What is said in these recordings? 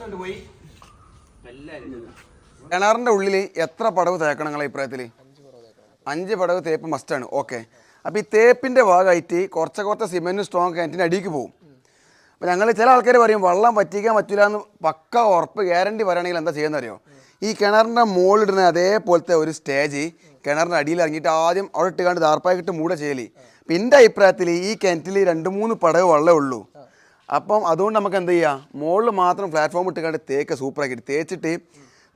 ഒരു പോയി കിണറിന്റെ ഉള്ളിൽ എത്ര പടവ് തേക്കണം നിങ്ങളെ അഭിപ്രായത്തിൽ അഞ്ച് പടവ് തേപ്പ് മസ്റ്റാണ് ഓക്കെ അപ്പോൾ ഈ തേപ്പിന്റെ ഭാഗമായിട്ട് കുറച്ച് കുറച്ച് സിമെന്റ് സ്ട്രോങ് കിണറ്റിന് അടിക്ക് പോകും അപ്പോൾ ഞങ്ങൾ ചില ആൾക്കാർ പറയും വെള്ളം പറ്റിക്കാൻ പറ്റില്ല എന്ന് പക്ക ഉറപ്പ് ഗ്യാരണ്ടി പറയുകയാണെങ്കിൽ എന്താ ചെയ്യുന്നത് അറിയോ? ഈ കിണറിന്റെ മുകളിലിടുന്ന അതേപോലത്തെ ഒരു സ്റ്റേജ് കിണറിന്റെ അടിയിൽ ഇറങ്ങിയിട്ട് ആദ്യം അവിടെ ഇട്ടുകാണ്ട് ദാർപ്പായിട്ട് മൂടെ ചെയ്യൽ. എന്റെ അഭിപ്രായത്തിൽ ഈ കിണറ്റിൽ രണ്ട് മൂന്ന് പടവ് വെള്ളമേ ഉള്ളൂ. അപ്പം അതുകൊണ്ട് നമുക്ക് എന്ത് ചെയ്യാം? മുകളിൽ മാത്രം പ്ലാറ്റ്ഫോം ഇട്ട് കണ്ട് തേക്ക് സൂപ്പറാക്കിയിട്ട് തേച്ചിട്ട്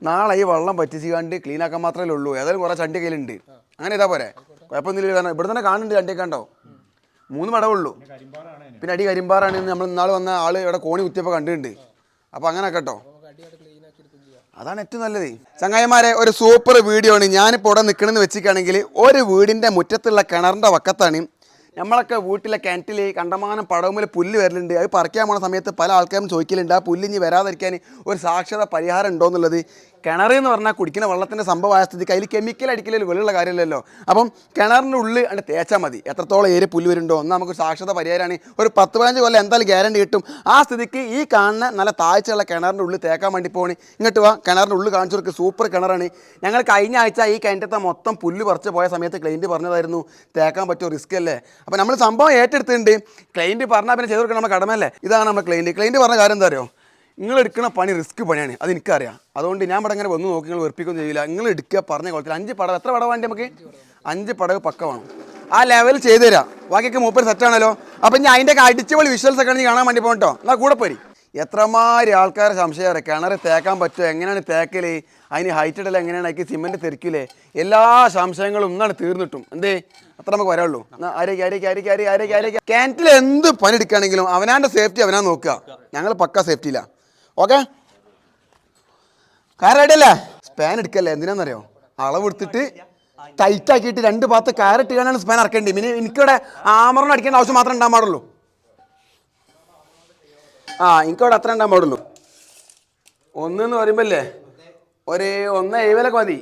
നാളെ ഈ വെള്ളം പറ്റിച്ച് കണ്ട് ക്ലീൻ ആക്കാൻ മാത്രമേ ഉള്ളൂ. ഏതായാലും കുറേ ചണ്ടി കയ്യിലുണ്ട്. അങ്ങനെ ഇതാ പോരെ. കുഴപ്പമൊന്നുമില്ല. കാരണം ഇവിടെ തന്നെ കാണുന്നുണ്ട് ചണ്ടി കണ്ടോ? മൂന്ന് പടവുള്ളൂ പിന്നെ അടി കരിമ്പാറാണ് നമ്മൾ ഇന്നാൾ വന്ന ആൾ ഇവിടെ കോണി കുത്തിയപ്പോൾ കണ്ടിട്ടുണ്ട്. അപ്പോൾ അങ്ങനെ കേട്ടോ അതാണ് ഏറ്റവും നല്ലത്. ചങ്ങായിമാരെ ഒരു സൂപ്പർ വീഡിയോ ആണ്. ഞാനിപ്പോൾ ഇവിടെ നിൽക്കണമെന്ന് വെച്ചിട്ടാണെങ്കിൽ ഒരു വീടിന്റെ മുറ്റത്തുള്ള കിണറിന്റെ വക്കത്താണ് നമ്മളൊക്കെ വീട്ടിലെ കിണറ്റിൽ കണ്ടമാനം പടവുമ്പിൽ പുല്ല് വരലുണ്ട്. അത് പറിക്കാൻ പോണ സമയത്ത് പല ആൾക്കാരും ചോദിക്കലുണ്ട്. ആ പുല്ല് ഇനി വരാതിരിക്കാൻ ഒരു സാക്ഷരത പരിഹാരം ഉണ്ടോ എന്നുള്ളത് കിണർ എന്ന് പറഞ്ഞാൽ കുടിക്കുന്ന വെള്ളത്തിന്റെ സംഭവമായ സ്ഥിതിക്ക് അതിൽ കെമിക്കൽ അടിക്കലിൽ വെളിയുള്ള കാര്യമില്ലല്ലോ. അപ്പം കിണറിന്റെ ഉള്ളിൽ അതിന്റെ തേച്ചാൽ മതി. എത്രത്തോളം ഏരിയ പുല്ല് വരുന്നുണ്ടോ ഒന്ന് നമുക്ക് സാക്ഷരത പരിഹാരമാണ് ഒരു പത്ത് പതിനഞ്ച് കൊല്ലം എന്തായാലും ഗ്യാരണ്ടി കിട്ടും. ആ സ്ഥിതിക്ക് ഈ കാണുന്ന നല്ല താഴ്ചയുള്ള കിണറിന്റെ ഉള്ളിൽ തേക്കാൻ വേണ്ടി പോകണി ഇങ്ങോട്ട് വാ കിണറിന്റെ ഉള്ളിൽ കാണിച്ചു കൊടുക്കുക സൂപ്പർ കിണറാണ്. ഞങ്ങൾ കഴിഞ്ഞ ആഴ്ച ഈ കിണറ്റത്തെ മൊത്തം പുല്ല് പറിച്ച് പോയ സമയത്ത് ക്ലൈന്റ് പറഞ്ഞതായിരുന്നു തേക്കാൻ പറ്റുമോ റിസ്ക് അല്ലേ? അപ്പോൾ നമ്മൾ സംഭവം ഏറ്റെടുത്തിട്ടുണ്ട്. ക്ലൈന്റ് പറഞ്ഞാൽ പിന്നെ ചെയ്ത് കൊടുക്കണം നമ്മുടെ കടമല്ലേ ഇതാണ് നമ്മുടെ ക്ലൈന്റ് ക്ലൈന്റ് പറഞ്ഞ കാര്യം എന്താ അറിയോ? നിങ്ങൾ എടുക്കുന്ന പണി റിസ്ക് പണിയാണ് അത് എനിക്കറിയാം. അതുകൊണ്ട് ഞാൻ ഇവിടെ ഇങ്ങനെ വന്ന് നോക്കി നിങ്ങൾ വെറുപ്പിക്കൊന്നും ചെയ്യില്ല. നിങ്ങൾ എടുക്കുക പറഞ്ഞ കുളത്തിൽ. അഞ്ച് പടവ് എത്ര പടവ് വേണ്ടി നമുക്ക്? അഞ്ച് പടവ് പക്ക വേണം. ആ ലെവൽ ചെയ്തു തരാം. ബാക്കിയൊക്കെ മൂപ്പർ സെറ്റാണല്ലോ അപ്പം ഞാൻ അതിന്റെ ഒക്കെ അടിച്ചുപൊളി വിഷ്വൽസ് ഒക്കെ കാണാൻ വേണ്ടി പോകട്ടോ എന്നാൽ കൂടെ പോരി. എത്രമാതിരി ആൾക്കാരെ സംശയം കിണർ തേക്കാൻ പറ്റുമോ? എങ്ങനെയാണ് തേക്കൽ അതിന് ഹൈറ്റ് ഇടൽ എങ്ങനെയാണ്? അതിക്ക് സിമെന്റ് തെറിക്കില്ലേ എല്ലാ സംശയങ്ങളും ഒന്നാണ് തീർന്നിട്ടും. എന്തേ? അത്ര നമുക്ക് വരാള്ളൂ ആരേക്ക് ആരേക്ക് ആരേക്ക് ആരേക്ക് ആരേക്ക് ആരേക്ക്. ക്യാന്റിൽ എന്ത് പണി എടുക്കുകയാണെങ്കിലും അവനാന്റെ സേഫ്റ്റി അവനാ നോക്കുക. ഞങ്ങൾ പക്ക സേഫ്റ്റിയില്ല ഓക്കെ. കാരടിയല്ലേ സ്പാൻ എടുക്കല്ലേ? എന്തിനാന്നറിയോ? അളവെടുത്തിട്ട് ടൈറ്റ് ആക്കിയിട്ട് രണ്ട് ഭാഗത്ത് കാരറ്റ് കാണാണ് സ്പാൻ ഇറക്കേണ്ടി പിന്നെ എനിക്കിവിടെ ആമറിന് അടിക്കേണ്ട ആവശ്യം മാത്രമേ ഉണ്ടാകാൻ പാടുള്ളൂ. ആ എനിക്കവിടെ അത്ര ഉണ്ടാകാൻ പാടുള്ളൂ. ഒന്നെന്ന് പറയുമ്പല്ലേ? ഒരു ഒന്ന് എഴുപതൊക്കെ മതി.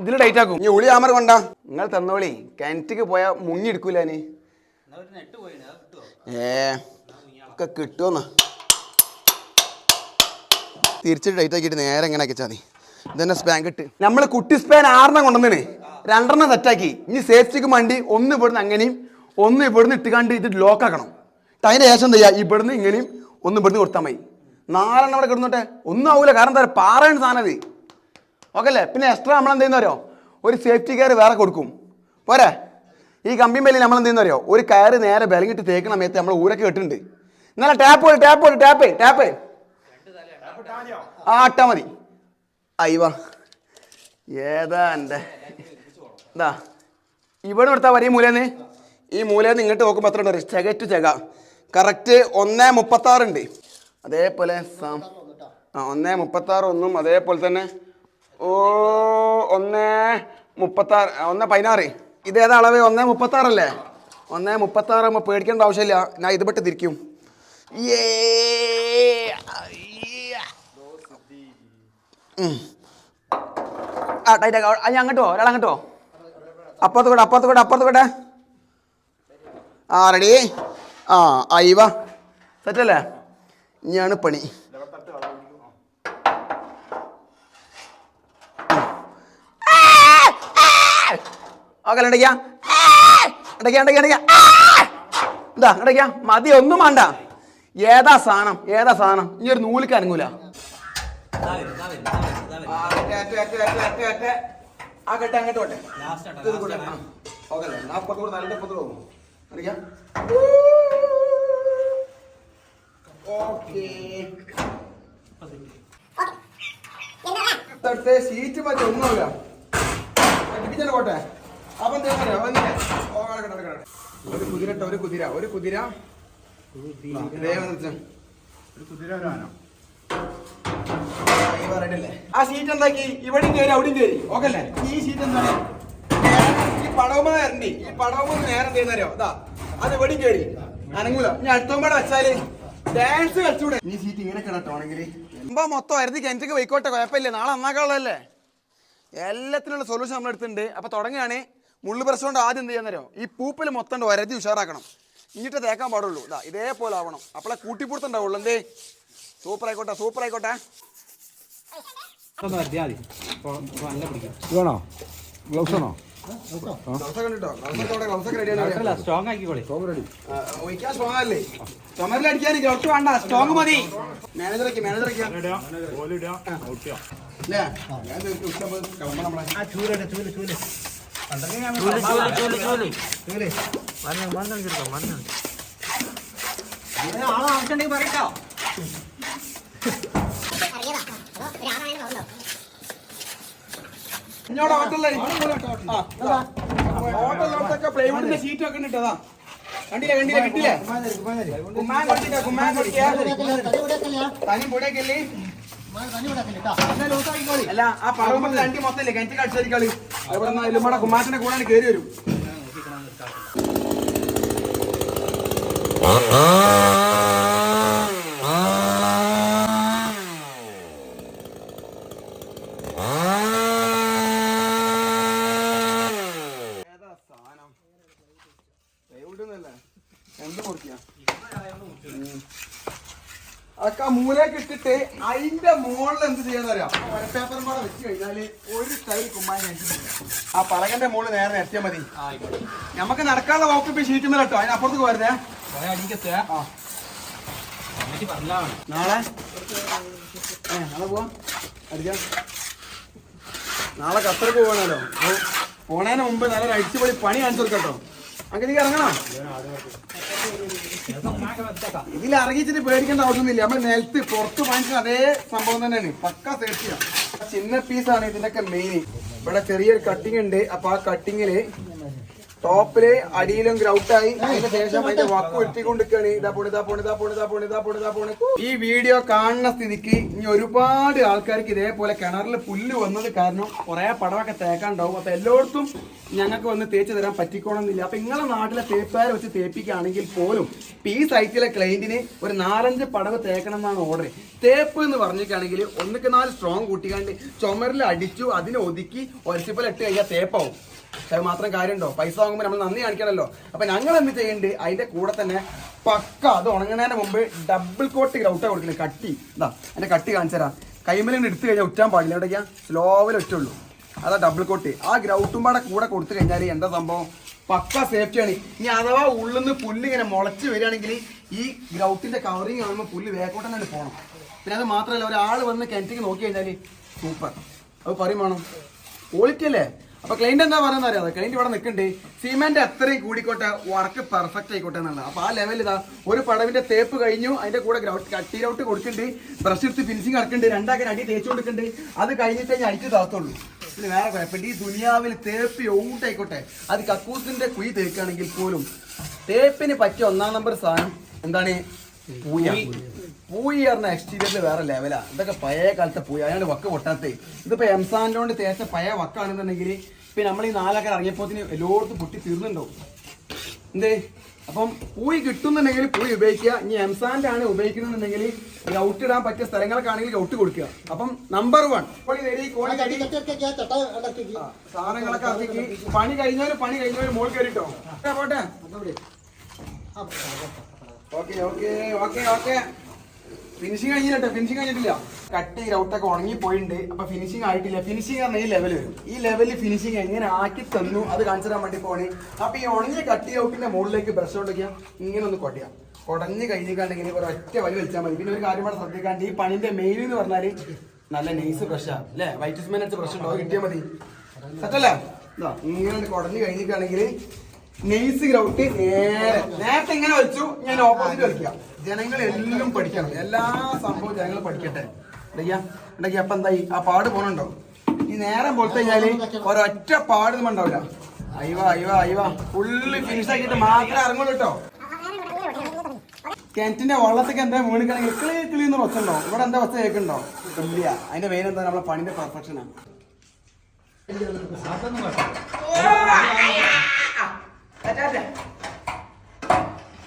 ഇതിൽ ടൈറ്റ് ആക്കും. ഈ ഉളി ആമർ കൊണ്ട. നിങ്ങൾ തന്നോളി. കിണറ്റിക്ക് പോയാൽ മുങ്ങി എടുക്കൂല നീ ഏ ഒക്കെ കിട്ടുമെന്നാ തിരിച്ചിട്ട് ടൈറ്റ് ആക്കിയിട്ട് നേരെ എങ്ങനെ ആക്കിച്ചാൽ മതി. ഇതന്നെ സ്പാൻ കിട്ട് നമ്മൾ കുട്ടി സ്പാൻ ആറെണ്ണം കൊണ്ടുവന്നേ രണ്ടെണ്ണം സെറ്റാക്കി ഇനി സേഫ്റ്റിക്ക് വണ്ടി ഒന്ന് ഇവിടുന്ന് അങ്ങനെയും ഒന്ന് ഇവിടുന്ന് ഇട്ടുകാണ്ട് ഇത് ലോക്ക് ആക്കണം. അതിന്റെ ശേഷം എന്താ ചെയ്യുക ഇവിടുന്ന് ഇങ്ങനെയും ഒന്ന് ഇവിടുന്ന് കൊടുത്താൽ മതി. നാലെണ്ണം അവിടെ കിടന്നോട്ടെ? ഒന്നും ആവൂല. കാരണം എന്താ? പറയുക പാറയാണ് സാധനം ഓക്കെ അല്ലേ? പിന്നെ എക്സ്ട്രാ നമ്മൾ എന്ത് ചെയ്യുന്നറിയോ? ഒരു സേഫ്റ്റി കെയർ വേറെ കൊടുക്കും. പോരെ? ഈ കമ്പി മേലിൽ നമ്മൾ എന്ത് ചെയ്യുന്നറിയോ? ഒരു കയറ് നേരെ ബലങ്ങിട്ട് തേക്കണ സമയത്ത് നമ്മൾ ഊരൊക്കെ ഇട്ടിട്ടുണ്ട് എന്നാലും ടാപ്പ് ടാപ്പ് ടാപ്പ് ടാപ്പ് ആ അട്ടാ മതി. അയ്യവ ഏതാ എന്റെ? എന്താ ഇവിടെ എടുത്താൽ വരി മൂലേന്ന്. ഈ മൂലേന്ന് ഇങ്ങോട്ട് നോക്കുമ്പോൾ എത്ര ഉണ്ട് ചെക ടു ചെക. കറക്റ്റ് ഒന്നേ മുപ്പത്താറുണ്ട് അതേപോലെ ആ ഒന്നേ മുപ്പത്താറ് ഒന്നും അതേപോലെ തന്നെ. ഓ ഒന്നേ മുപ്പത്താറ് ഒന്നേ പതിനാറ്. ഇതേതാ അളവ്? ഒന്നേ മുപ്പത്താറല്ലേ ഒന്നേ മുപ്പത്താറ് ആകുമ്പോൾ പേടിക്കേണ്ട ആവശ്യമില്ല. ഞാൻ ഇത് പെട്ട് തിരിക്കും. ഏ ആ ടൈറ്റ് ആക്കാം. ഞാൻ അങ്ങോട്ടോ ഒരാൾ അങ്ങോട്ടോ അപ്പുറത്ത് കൂടെ അപ്പുറത്ത് കൂടെ അപ്പുറത്ത് കൂടെ ആ റെഡി ആ അയ്യവ സെറ്റല്ലേ? ഇനിയാണ് പണി. ഓക്കെ ഇടയ്ക്കാ ഇടയ്ക്കാ ഇടയ്ക്കാ ഇടയ്ക്കാ എന്താ ഇടയ്ക്കാ മതി ഒന്നും വേണ്ട. ഏതാ സാധനം? ഏതാ സാധനം? ഇനി ഒരു നൂലിക്ക് ആ കെട്ട് അങ്ങോട്ട് പോട്ടെ ഇത് കൂടെ. ഓക്കേ അല്ലേ? എന്നാ അപ്പുറത്ത് കൂടെ നല്ല അപ്പുറത്ത് പോകും. അടിക്കാം. ഓക്കേ. തൊട്ട് സീറ്റ് മതി ഒന്നുമില്ല പഠിപ്പിച്ചാൽ പോട്ടെ അപ്പം പറയാ വന്നില്ലേ ഓ കിടക്കട്ടെ കിടക്കട്ടെ ഒരു കുതിര ഒരു കുതിര ഒരു കുതിര ഒരു വന്നിട്ട്. ഈ പറയണ്ടല്ലേ? ആ സീറ്റ് എന്താക്കി? ഇവിടെയും കയറി അവിടെയും കയറി. ഓക്കെ അല്ലേ? ഈ സീറ്റ് എന്താണ്? ഈ വരണ്ടേ. ഈ പടവുമ്പോ നേരം ചെയ്യുന്നറിയോ? അതാ അത് ഇവിടെയും കയറി. അനങ്ങൂല. ഇനി അടുത്തോമ്പാടെ വെച്ചാൽ ഡാൻസ് കളിച്ചൂടെ. ഈ സീറ്റ് ഇങ്ങനെ കിടട്ടോണെങ്കിൽ മൊത്തം വരുന്ന കിണറ്റൊക്കെ പോയിക്കോട്ടെ കുഴപ്പമില്ല. നാളെ നന്നാക്കാനുള്ളതല്ലേ? എല്ലാത്തിനുള്ള സൊല്യൂഷൻ നമ്മൾ എടുത്തിട്ടുണ്ട് അപ്പൊ തുടങ്ങുകയാണ്. മുള്ളു പ്രശ്നം കൊണ്ട് ആദ്യം എന്ത് ചെയ്യാൻ ഈ പൂപ്പിൽ മൊത്തം ഉണ്ട് വരതി ഉഷാറാക്കണം. ഇഞ്ഞിട്ട് തേക്കാൻ പാടുള്ളൂ. ഇതാ ഇതേപോലെ ആവണം. അപ്പോളെ കൂട്ടിപ്പുറത്തുണ്ടാവുള്ളൂ എന്തേ? സൂപ്പർ ആയിക്കോട്ടെ സൂപ്പർ ആയിക്കോട്ടെ വേണോ ഗ്ലൗസ് ആണോ? സ്ട്രോങ് ആക്കിക്കോളി. സ്ട്രോങ് അല്ലേ? ചുമരിൽ അടിക്കാൻ ഗ്ലൗസ് വേണ്ട. സ്ട്രോങ് മതി. മാനേജറൊക്കെ മാനേജറൊക്കെ ആളെ ആവശ്യമുണ്ടെങ്കിൽ പറയട്ടോ. ഇഞ്ഞോടെ ഹോട്ടലിലെ ഹോട്ടലിലോട്ടൊക്കെ പ്ലൈവുഡിന്റെ ഷീറ്റ് ഒക്കെ ഇട്ടതാ കണ്ടില്ല കണ്ടില്ല കിട്ടില്ലേ? കുമ്മാൻ കൊടുത്തില്ല കുമ്മാൻ കൊടുക്കുക തനി അല്ല ആ പറമ്പ് അണ്ടി മൊത്തല്ലേ കിണറ്റിൽ കടിച്ചടിക്കളി അവിടെ നിന്ന് എല്ലുമ്പടെ കുമ്മാറ്റിന്റെ കൂടെ കയറി വരും ഏതാ സാധനം പ്ലൈവുഡ് എന്നല്ലേ എന്ത് മുറിക്കാ അതൊക്കെ ആ മൂലയൊക്കെ ഇട്ടിട്ട് അതിന്റെ മുകളിൽ എന്ത് ചെയ്യാന്ന് അറിയാം? പേപ്പറും കൂടെ വെച്ച് കഴിഞ്ഞാൽ ഒരു സ്റ്റൈൽ കുമ്മാൻ ആ പലകന്റെ മുകളിൽ നേരെ എത്തിയാൽ മതി. നമുക്ക് നടക്കാനുള്ള വാക്ക് ഇപ്പൊ ഷീറ്റ് മേലെ കേട്ടോ അതിനപ്പുറത്തേക്ക് വരുന്നേ നാളെ? ഏ നാളെ പോവാ. അടിക്കാം. നാളെ ഖത്തർക്ക് പോകണല്ലോ അപ്പൊ പോണേന് മുമ്പ് നല്ല അടിച്ചുപൊളി പണി കാണിച്ചു കൊടുക്കട്ടോ അങ്ങനെ ഇറങ്ങണം. ഇതിൽ ഇറങ്ങിച്ചിട്ട് പേടിക്കേണ്ട ആവശ്യമൊന്നുമില്ല. നമ്മൾ നിലത്ത് പുറത്ത് വാങ്ങിച്ച അതേ സംഭവം തന്നെയാണ്. പക്ക സേഫ്റ്റിയാണ് ചിന്ന പീസാണ് ഇതിന്റെയൊക്കെ മെയിൻ ഇവിടെ ചെറിയൊരു കട്ടിങ് ഉണ്ട്. അപ്പൊ ആ കട്ടിങ്ങിൽ ടോപ്പിൽ അടിയിലും ഗ്രൗട്ടായി. അതിന് ശേഷം അതിന്റെ വക്ക് വെട്ടിക്കൊണ്ടിരിക്കുകയാണ് ഇതാ പോണ് ഇതാ പോണ് ഇതാ പോണ് ഇതാ ഇതാ ഇതാ ഈ വീഡിയോ കാണുന്ന സ്ഥിതിക്ക് ഇനി ഒരുപാട് ആൾക്കാർക്ക് ഇതേപോലെ കിണറിൽ പുല്ല് വന്നത് കാരണം കുറെ പടമൊക്കെ തേക്കാണ്ടാവും. അപ്പൊ എല്ലായിടത്തും ഞങ്ങൾക്ക് വന്ന് തേച്ച് തരാൻ പറ്റിക്കോണമെന്നില്ല അപ്പൊ നിങ്ങളെ നാട്ടിലെ തേപ്പുകാരെ വെച്ച് തേപ്പിക്കുകയാണെങ്കിൽ പോലും ഈ സൈറ്റിലെ ക്ലൈന്റിന് ഒരു നാലഞ്ച് പടവ് തേക്കണം എന്നാണ് ഓർഡർ തേപ്പ് എന്ന് പറഞ്ഞിട്ടാണെങ്കിൽ ഒന്നിക്ക് നാല് സ്ട്രോങ് കൂട്ടിക്കാണ്ട് ചുമരിൽ അടിച്ചു അതിനെ ഒതുക്കി ഒരച്ചിപ്പൽ ഇട്ട് കഴിഞ്ഞാൽ തേപ്പാവും. അത് മാത്രം കാര്യമുണ്ടോ? പൈസ വാങ്ങുമ്പോൾ നമ്മൾ നന്ദി കാണിക്കണമല്ലോ അപ്പൊ ഞങ്ങൾ എന്ത് ചെയ്യേണ്ടത് അതിന്റെ കൂടെ തന്നെ പക്ക അത് ഉണങ്ങുന്നതിന് മുമ്പ് ഡബിൾ കോട്ട് ഗ്രൗട്ടാ കൊടുക്കുന്നത് കട്ടി. ഇതാ അതിന്റെ കട്ടി കാണിച്ചു തരാം. കൈമലിന് എടുത്തു കഴിഞ്ഞാൽ ഒറ്റാൻ പാടില്ല. എവിടേക്കാ സ്ലോവിൽ ഒറ്റുള്ളൂ അതാ ഡബിൾ കോട്ട് ആ ഗ്രൗട്ടും പാടെ കൂടെ കൊടുത്തു കഴിഞ്ഞാൽ എന്താ സംഭവം? പക്ക സേഫ്റ്റിയാണ് ഇനി അഥവാ ഉള്ളിൽ നിന്ന് പുല്ല് ഇങ്ങനെ മുളച്ച് വരികയാണെങ്കിൽ ഈ ഗ്രൗട്ടിന്റെ കവറിങ് കാണുമ്പോൾ പുല്ല് വേക്കോട്ടം തന്നെ പോകണം പിന്നെ അത് മാത്രമല്ല ഒരാൾ വന്ന് കിണറ്റിക്ക് നോക്കി കഴിഞ്ഞാൽ സൂപ്പർ. അത് പറയും വേണം. ക്വാളിറ്റി അല്ലേ അപ്പൊ ക്ലൈന്റ് എന്താ പറയുന്നത് അറിയാതെ ക്ലൈന്റ് ഇവിടെ നിൽക്കണ്ടേ സിമെന്റ് അത്രയും കൂടിക്കോട്ടെ വർക്ക് പെർഫെക്റ്റ് ആയിക്കോട്ടെ എന്നുള്ളത്. അപ്പൊ ആ ലെവലിൽ ഇതാ ഒരു പടവിന്റെ തേപ്പ് കഴിഞ്ഞു അതിന്റെ കൂടെ ഗ്രൗട്ട് കട്ടി ഔട്ട് കൊടുക്കുന്നുണ്ട് ബ്രഷ് എടുത്ത് ഫിനിഷിങ് ഇറക്കുന്നുണ്ട് രണ്ടാക്കാൻ അടി തേച്ചു കൊടുക്കുന്നുണ്ട് അത് കഴിഞ്ഞിട്ട് ഞാൻ അടിച്ച് താത്തുള്ളൂ വേറെ കുഴപ്പമില്ല. ഈ ദുനിയാവിൽ തേപ്പ് ഔട്ടായിക്കോട്ടെ അത് കക്കൂസിന്റെ കുഴി തേക്കുകയാണെങ്കിൽ പോലും തേപ്പിന് പറ്റിയ ഒന്നാം നമ്പർ സാധനം എന്താണ്? പൂയി പറഞ്ഞ എക്സ്റ്റീരിയറിൽ വേറെ ലെവലാ ഇതൊക്കെ പഴയ കാലത്തെ പൂയി. അതാണ് വക്ക് പൊട്ടാത്തേ. ഇതിപ്പോ എംസാൻഡോണ്ട് തേച്ച പഴയ വക്കാണെന്നുണ്ടെങ്കിൽ ഇപ്പൊ നമ്മൾ ഈ നാലൊക്കെ ഇറങ്ങിയപ്പോത്തിന് എല്ലായിടത്തും പൊട്ടി തീർന്നുണ്ടോ എന്തേ? അപ്പം പൂയി കിട്ടുന്നുണ്ടെങ്കിൽ പൂയി ഉപയോഗിക്കുക. ഇനി എംസാൻഡ് ആണ് ഉപയോഗിക്കുന്നുണ്ടെങ്കിൽ ഔട്ട് ഇടാൻ പറ്റിയ സ്ഥലങ്ങൾക്കാണെങ്കിൽ ഔട്ട് കൊടുക്കുക. അപ്പം നമ്പർ വൺ സാധനങ്ങളൊക്കെ ഇറക്കി. പണി കഴിഞ്ഞവര് പണി കഴിഞ്ഞവര് മോൾ കയറിട്ടോ. പോട്ടെ. Okay okay okay okay. Finishing കഴിഞ്ഞില്ല ഫിനിഷിംഗ് കഴിഞ്ഞിട്ടില്ല. കട്ട് റൗട്ടൊക്കെ ഉണങ്ങി പോയിട്ടുണ്ട് അപ്പൊ ഫിനിഷിംഗ് ആയിട്ടില്ല. ഫിനിഷിംഗ് പറഞ്ഞ ഈ ലെവൽ വരും. ഈ ലെവലിൽ ഫിനിഷിംഗ് എങ്ങനെ ആക്കി തന്നു അത് കാണിച്ചു തരാൻ വേണ്ടി പോണേ അപ്പൊ ഈ ഉണങ്ങിയ കട്ടി ഔട്ടിന്റെ മുകളിലേക്ക് ബ്രഷ് കൊണ്ടിരിക്കാം ഇങ്ങനെ ഒന്ന് കൊട്ടിയാം കുടഞ്ഞ് കഴിഞ്ഞിട്ടുണ്ടെങ്കിൽ ഒരു ഒറ്റ വലി വലിച്ചാൽ മതി. പിന്നെ ഒരു കാര്യം കൂടെ ശ്രദ്ധിക്കാണ്ട് ഈ പണിന്റെ മെയിൻ എന്ന് പറഞ്ഞാൽ നല്ല നൈസ് ബ്രഷാണ് അല്ലേ? വൈറ്റ് സ്മെൻ അടിച്ച ബ്രഷ് ഉണ്ടോ? കിട്ടിയാൽ മതി. സെറ്റല്ലേ ഇങ്ങനെ കുടഞ്ഞ് കഴിഞ്ഞിട്ടാണെങ്കിൽ നെയ്സ് ഗ്രൗട്ട് നേരെ നേരത്തെ ഇങ്ങനെ വെച്ചു ഞാൻ ഓപ്പോസിറ്റ് വലിക്കാം ജനങ്ങൾ എല്ലാം പഠിക്കണം. എല്ലാ സംഭവവും ജനങ്ങൾ പഠിക്കട്ടെ. ഉണ്ടെങ്കിയാ ഉണ്ടെങ്കി അപ്പൊ എന്തായി? ആ പാട് പോണുണ്ടോ? ഈ നേരം പോലത്തെ കഴിഞ്ഞാൽ ഒരൊറ്റ പാട് ഒന്നും ഉണ്ടാവില്ല. അയ്യോ അയ്യോ അയ്യോ. ഫുള്ള് ഫിനിഷ് ആക്കിയിട്ട് മാത്രമേ ഇറങ്ങുള്ളൂ കേട്ടോ. കിണറ്റിന്റെ വെള്ളത്തൊക്കെ എന്താ വീണിക്കണെങ്കിൽ കിളി കിളി എന്ന് വെച്ചുണ്ടോ ഇവിടെ എന്താ വെച്ച കേൾക്കുന്നുണ്ടോ? ഇല്ല. അതിന്റെ മെയിൻ എന്താ? നമ്മളെ പണിന്റെ പെർഫെക്ഷനാണ്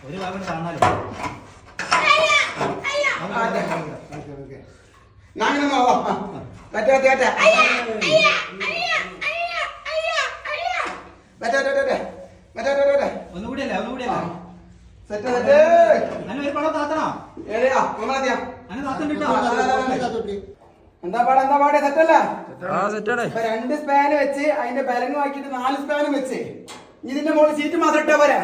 ഒരു ഭാഗം കാണാലോ താത്തണോ എന്താ പാടാ എന്താ പാടെ തെറ്റല്ലേ രണ്ട് സ്പാൻ വെച്ച് അതിന്റെ ബലങ്ങ് വാക്കിട്ട് നാല് സ്പാനും വെച്ച് ഇതിന്റെ മുകളിൽ സീറ്റ് മാത്രം ഇട്ടാ പോരാ?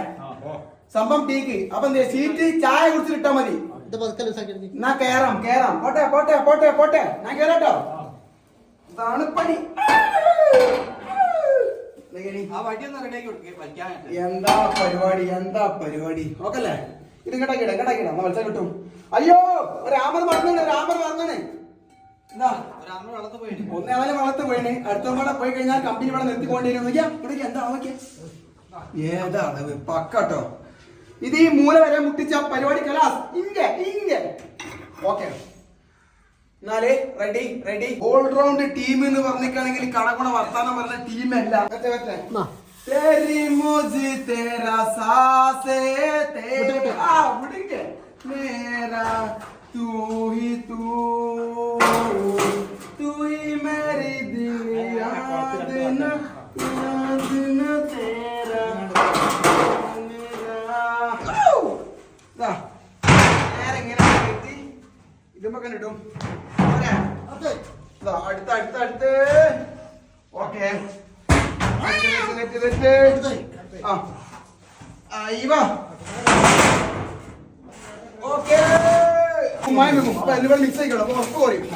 സംഭവം ടീക്ക്. അപ്പൊ എന്തേ സീറ്റ് ചായ കുടിച്ചിട്ട് ഇട്ടാ മതി. എന്നാ കേറാം കേറാം. പോട്ടെ പോട്ടെ പോട്ടെ പോട്ടെ. ഞാൻ കേറാട്ടോ. ഇതാണ് പണി. എന്താ പരിപാടി? എന്താ പരിപാടി? ഓക്കല്ലേ ഇത് കേട്ടാ കിട കേട്ടാ കിട മത്സരം കിട്ടും. അയ്യോ രാമൻ ആമത് രാമൻ മറന്നാണ് എന്താ? ഒന്നേ ഒന്നേകാലം വളർത്ത് പോയിന്. അടുത്ത പോയി കഴിഞ്ഞാൽ കമ്പനി ഇവിടെ നിർത്തി കൊണ്ടിരുന്നു എന്താ നോക്കിയ? ഏതാ അളവ് പക്കട്ടോ ഇത് ഈ മൂല വരെ മുട്ടിച്ച പരിപാടി കലാസ് ഇങ്ക ഇങ്ക ഓക്കെ എന്നാലേ റെഡി റെഡി ഓൾറൗണ്ട് ടീം എന്ന് പറഞ്ഞിട്ടാണെങ്കിൽ കടകുണ വർത്താനം പറഞ്ഞ ടീം അല്ല മറ്റേ മറ്റേ तेरी मुझे तेरा सासे तेरा आ उड़ेंगे मेरा तू ही तू तू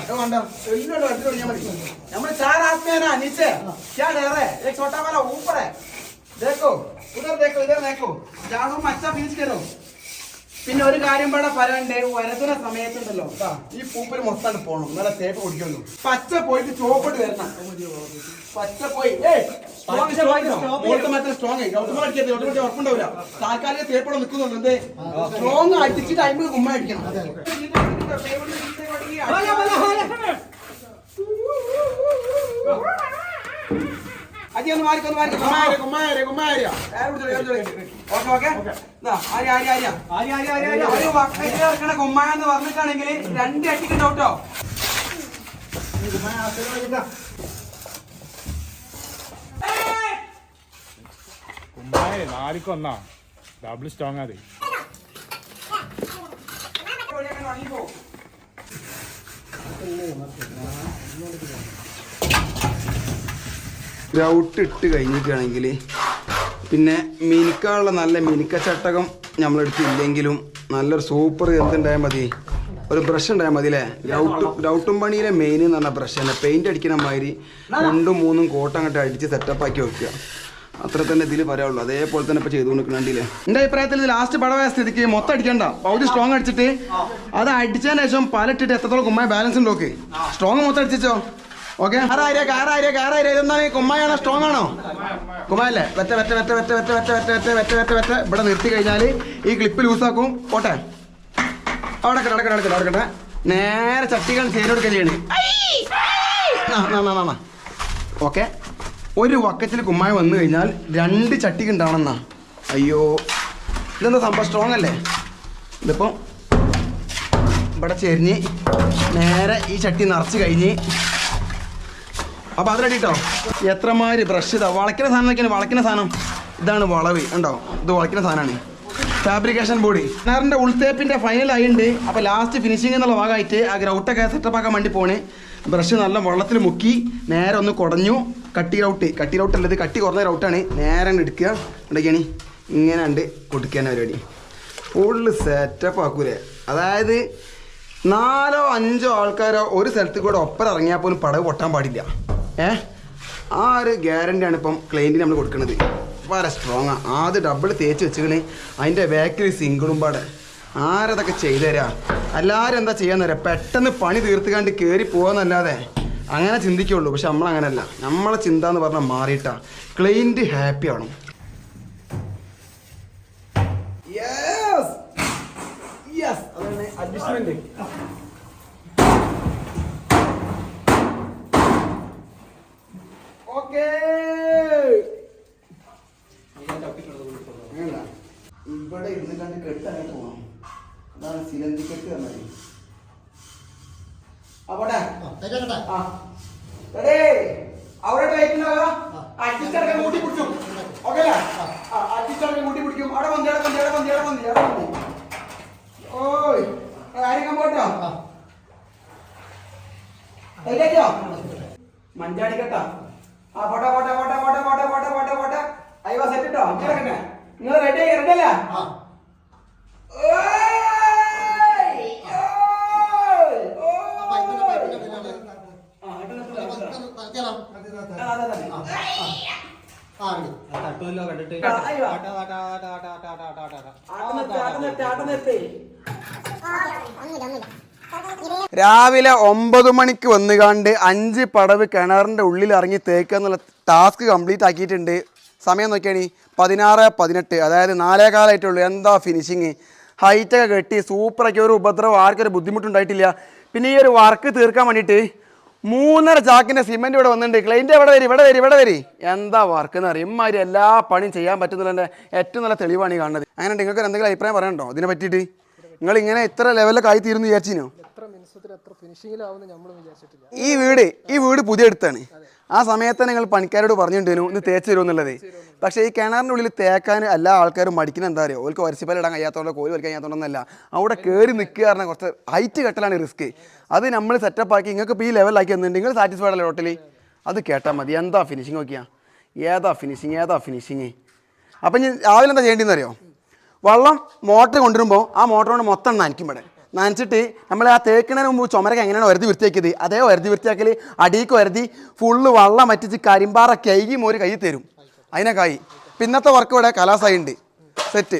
അത് വേണ്ട എല്ലാം അടുത്ത് തുടങ്ങിയാൽ മതി നമ്മള് चार आदमी है ना नीचे क्या डर है एक छोटा वाला ऊपर है देखो उधर देखो इधर देखो जाओ अच्छा फीस करो പിന്നെ ഒരു കാര്യം പാടെ പറയണ്ടേ വരത്തിന സമയത്തുണ്ടല്ലോ. ഈ പൂപ്പര് മൊത്തം പോണം. നല്ല തേപ്പ് കുടിക്കുന്നു പച്ച പോയിട്ട് ചോപ്പിട്ട് വരണം. പച്ച പോയി. സ്ട്രോങ് ഉറപ്പുണ്ടാവില്ല. താൽക്കാലിക തേപ്പോടെ നിൽക്കുന്നുണ്ട്. എന്തേ? സ്ട്രോങ് അടിച്ചിട്ട് ടൈമിൽ കുമ്മ അടിക്കണം. അജി ഒന്ന് മാറിക്കോ ഒന്ന് മാറിക്കോ കുമ്മാരി കുമ്മാരി കുമ്മാരിയാ ഓക്കെ ഓക്കെ. ആര്യ ആര്യ ആര്യ. ആരി ആരി ആരി ആരി ഒരു വക്കറ്റ് ചേർക്കണ കുമ്മായ എന്ന് പറഞ്ഞിട്ടാണെങ്കിൽ രണ്ട് അടിക്കുണ്ടാവും കേട്ടോ. കുമ്മായ നാലിക്കൊന്നാ ഡബിൾ സ്ട്രോങ് അത് ഗ്രൗട്ട് ഇട്ട് കഴിഞ്ഞിട്ടാണെങ്കിൽ പിന്നെ മിനുക്കാനുള്ള നല്ല മിനിക്ക ചട്ടകം നമ്മളെടുത്തില്ലെങ്കിലും നല്ലൊരു സൂപ്പർ എന്തുണ്ടായാൽ മതി? ഒരു ബ്രഷ് ഉണ്ടായാൽ മതി അല്ലേ ഗ്രൗട്ട് ഗ്രൗട്ടും പണിയിലെ മെയിൻ എന്ന് പറഞ്ഞ ബ്രഷ് തന്നെ. പെയിന്റ് അടിക്കുന്ന മാതിരി രണ്ടും മൂന്നും കോട്ടം അങ്ങോട്ട് അടിച്ച് സെറ്റപ്പ് ആക്കി വെക്കുക. അത്ര തന്നെ ഇതിൽ പറയാനുള്ളൂ. അതേപോലെ തന്നെ ഇപ്പൊ ചെയ്തുകൊണ്ടിരിക്കണ്ടില്ലേ എന്റെ അഭിപ്രായത്തിൽ ഇത് ലാസ്റ്റ് പടവായ സ്ഥിതിക്ക് മൊത്തം അടിക്കണ്ട. പൗതി സ്ട്രോങ് അടിച്ചിട്ട് അത് അടിച്ചതിന് ശേഷം പലട്ടിട്ട് എത്രത്തോളം കുമ്മായ ബാലൻസ് ഉണ്ടോക്ക് സ്ട്രോങ് മൊത്തം അടിച്ചോ ഓക്കെ ആറായിരം ആറായിരം ആറായിരം ഇതെന്താണ് കുമ്മായാണോ സ്ട്രോങ് ആണോ കുമ്മായല്ലേ വെറ്റ വെറ്റ വെറ്റ വെറ്റ വെറ്റ വെറ്റ വെറ്റ വെറ്റ വെറ്റ വെറ്റ വെറ്റ ഇവിടെ നിർത്തി കഴിഞ്ഞാൽ ഈ ക്ലിപ്പ് ലൂസാക്കും ഓട്ടെ അവിടെ കിട അവിടെ കിട അവിടെ നേരെ ചട്ടികൾ ചേരെടുക്കുക ചെയ്യണേ ഓക്കെ ഒരു വക്കത്തിൽ കുമ്മായ വന്നു കഴിഞ്ഞാൽ രണ്ട് ചട്ടിക്ക് ഉണ്ടാവണമെന്നാ അയ്യോ ഇതെന്താ സംഭവം സ്ട്രോങ് അല്ലേ ഇതിപ്പം ഇവിടെ ചെരിഞ്ഞ് നേരെ ഈ ചട്ടി നിറച്ച് കഴിഞ്ഞ് അപ്പൊ അത് റെഡി കേട്ടോ എത്രമാതിരി ബ്രഷ് ഇതാ? വളയ്ക്കുന്ന സാധനം വളയ്ക്കുന്ന സാധനം. ഇതാണ് വളവ് ഉണ്ടോ ഇത് വളയ്ക്കുന്ന സാധനമാണ്. ഫാബ്രിക്കേഷൻ ബോഡി കിണറിന്റെ ഉൾത്തേപ്പിന്റെ ഫൈനൽ ആയിട്ടുണ്ട് അപ്പൊ ലാസ്റ്റ് ഫിനിഷിംഗ് എന്നുള്ള ഭാഗമായിട്ട് ആ ഗ്രൗട്ടൊക്കെ സെറ്റപ്പ് ആക്കാൻ വേണ്ടി പോണേ. ബ്രഷ് നല്ല വെള്ളത്തിൽ മുക്കി നേരെ ഒന്ന് കുടഞ്ഞു. കട്ടി റൗട്ട് കട്ടി റൗട്ട് അല്ലത് കട്ടി കുറഞ്ഞ റൗട്ടാണ് നേരെ എടുക്കുക. ഉണ്ടാക്കിയാണ് ഇങ്ങനെ ഉണ്ട് കൊടുക്കാൻ പരിപാടി. ഫുള്ള് സെറ്റപ്പ് ആക്കൂലേ? അതായത് നാലോ അഞ്ചോ ആൾക്കാരോ ഒരു സ്ഥലത്ത് കൂടെ ഒപ്പം ഇറങ്ങിയാൽ പോലും പടവ് പൊട്ടാൻ പാടില്ല. ഏ? ആ ഒരു ഗ്യാരണ്ടിയാണ് ഇപ്പം ക്ലൈന്റിന് നമ്മൾ കൊടുക്കുന്നത് വളരെ സ്ട്രോങ് ആണ് ആദ്യം ഡബിൾ തേച്ച് വെച്ചിക്കണ്. അതിന്റെ ബാക്കിൽ സിംഗിളും പാടെ. ആരതൊക്കെ ചെയ്തു തരാ? എല്ലാവരും എന്താ ചെയ്യാന്ന് തരാം പെട്ടെന്ന് പണി തീർത്തുകാണ്ട് കയറി പോകാന്നല്ലാതെ അങ്ങനെ ചിന്തിക്കുള്ളൂ. പക്ഷെ നമ്മളങ്ങനല്ല. നമ്മളെ ചിന്ത എന്ന് പറഞ്ഞാൽ മാറിയിട്ടാ. ക്ലൈന്റ് ഹാപ്പി ആണ് യെസ് യെസ് അതാണ് ഓക്കേ. ഇവിടെ ഇരുന്ന് കണ്ട് കെട്ടങ്ങനെ പോകണം അതാണ് സിലന്തി കെട്ട് പറഞ്ഞത് അപ്പോട്ടെ അവിടെ ടൈറ്റിലാകാം അറ്റിച്ചടക്കം കൂട്ടി പിടിക്കും. ഓക്കെ അറ്റിച്ചടക്കം കൂട്ടി പിടിക്കും. അവിടെ വന്നി അവിടെ വന്നി അവിടെ വന്നി അവിടെ വന്നി അവിടെ വന്നി. ഓയ് ആരെങ്കിലും പോട്ടോ മഞ്ചാടി കെട്ടാ ആ പോട്ടെ പോട്ടെ പോട്ടെ പോട്ടെ പോട്ടെ പോട്ടെ പോട്ടെ പോട്ടെ. അയ്യോ സെറ്റ് ഇട്ടോ? ഇങ്ങനെ നിങ്ങൾ റെഡി ആയി? റെഡി അല്ല? തട്ടുമല്ലോ കണ്ടിട്ട്. ആട്ടാ, ആട്ടാ, ആട്ടാ, ആട്ടാ, രാവിലെ ഒമ്പത് മണിക്ക് വന്നുകാണ്ട് അഞ്ച് പടവ് കിണറിന്റെ ഉള്ളിൽ ഇറങ്ങി തേക്കുക എന്നുള്ള ടാസ്ക് കംപ്ലീറ്റ് ആക്കിയിട്ടുണ്ട്. സമയം നോക്കിയാണ് പതിനാറ് പതിനെട്ട് അതായത് നാലേ കാലമായിട്ടുള്ളൂ എന്താ ഫിനിഷിങ് ഹൈറ്റൊക്കെ കെട്ടി സൂപ്പറൊക്കെ ഒരു ഉപദ്രവം ആർക്കൊരു ബുദ്ധിമുട്ടുണ്ടായിട്ടില്ല. പിന്നെ ഈ ഒരു വർക്ക് തീർക്കാൻ വേണ്ടിയിട്ട് മൂന്നര ചാക്കിന്റെ സിമെന്റ് ഇവിടെ വന്നിട്ടുണ്ട്. ക്ലൈന്റ് ഇവിടെ വരും? ഇവിടെ വരും ഇവിടെ വരും. എന്താ വർക്ക് എന്ന് പറയും ഇമാതിരി എല്ലാ പണിയും ചെയ്യാൻ പറ്റുന്നതിന്റെ ഏറ്റവും നല്ല തെളിവാണ് ഈ കാണുന്നത്. അങ്ങനെ നിങ്ങൾക്ക് എന്തെങ്കിലും അഭിപ്രായം പറയണ്ടോ ഇതിനെ പറ്റിയിട്ട്? നിങ്ങൾ ഇങ്ങനെ ഇത്ര ലെവലൊക്കെ ആയി തീരുന്നു വിചാരിച്ചിനോ ഈ വീട് ഈ വീട് പുതിയ എടുത്താണ് ആ സമയത്ത് നിങ്ങൾ പണിക്കാരോട് പറഞ്ഞിട്ടുണ്ടേനു ഇന്ന് തേച്ച് തരും എന്നുള്ളത്. പക്ഷേ ഈ കിണറിന്റെ ഉള്ളിൽ തേക്കാൻ എല്ലാ ആൾക്കാരും മടിക്കുന്ന എന്താ പറയുക ഓർക്ക് വരസിപ്പല ഇടാൻ കഴിയാത്തതുകൊണ്ടോ കോൽ വലിക്കാൻ കഴിയാത്തതുകൊണ്ടൊന്നല്ല അവിടെ കയറി നിൽക്കുക പറഞ്ഞാൽ കുറച്ച് ഹൈറ്റ് കെട്ടലാണ് റിസ്ക് അത് നമ്മൾ സെറ്റപ്പ് ആക്കി നിങ്ങൾക്ക് ഇപ്പോൾ ഈ ലെവലാക്കി തന്നിട്ടുണ്ട്. നിങ്ങൾ സാറ്റിസ്ഫൈഡ് അല്ലേ ടോട്ടലി അത് കേട്ടാൽ മതി. എന്താ ഫിനിഷിങ് നോക്കിയാ? ഏതാ ഫിനിഷിങ് ഏതാ ഫിനിഷിങ് അപ്പം ഞാൻ രാവിലെ എന്താ ചെയ്യേണ്ടതെന്ന് അറിയോ? വെള്ളം മോട്ടർ കൊണ്ടുവരുമ്പോൾ ആ മോട്ടർ കൊണ്ട് മൊത്തം നനയ്ക്കും ഇവിടെ. നനച്ചിട്ട് നമ്മൾ ആ തേക്കുന്നതിന് മുമ്പ് ചുമരൊക്കെ എങ്ങനെയാണ് വരുതി വൃത്തിയാക്കിയത്? അതേ വരുതി വൃത്തിയാക്കൽ അടിയിക്ക് വരുതി ഫുള്ള് വള്ളം വറ്റിച്ച് കരിമ്പാറ കൈകി മോര് കൈ തരും. അതിനൊക്കെ ആയി. പിന്നത്തെ വർക്ക് ഇവിടെ കലാസായി ഉണ്ട് സെറ്റ്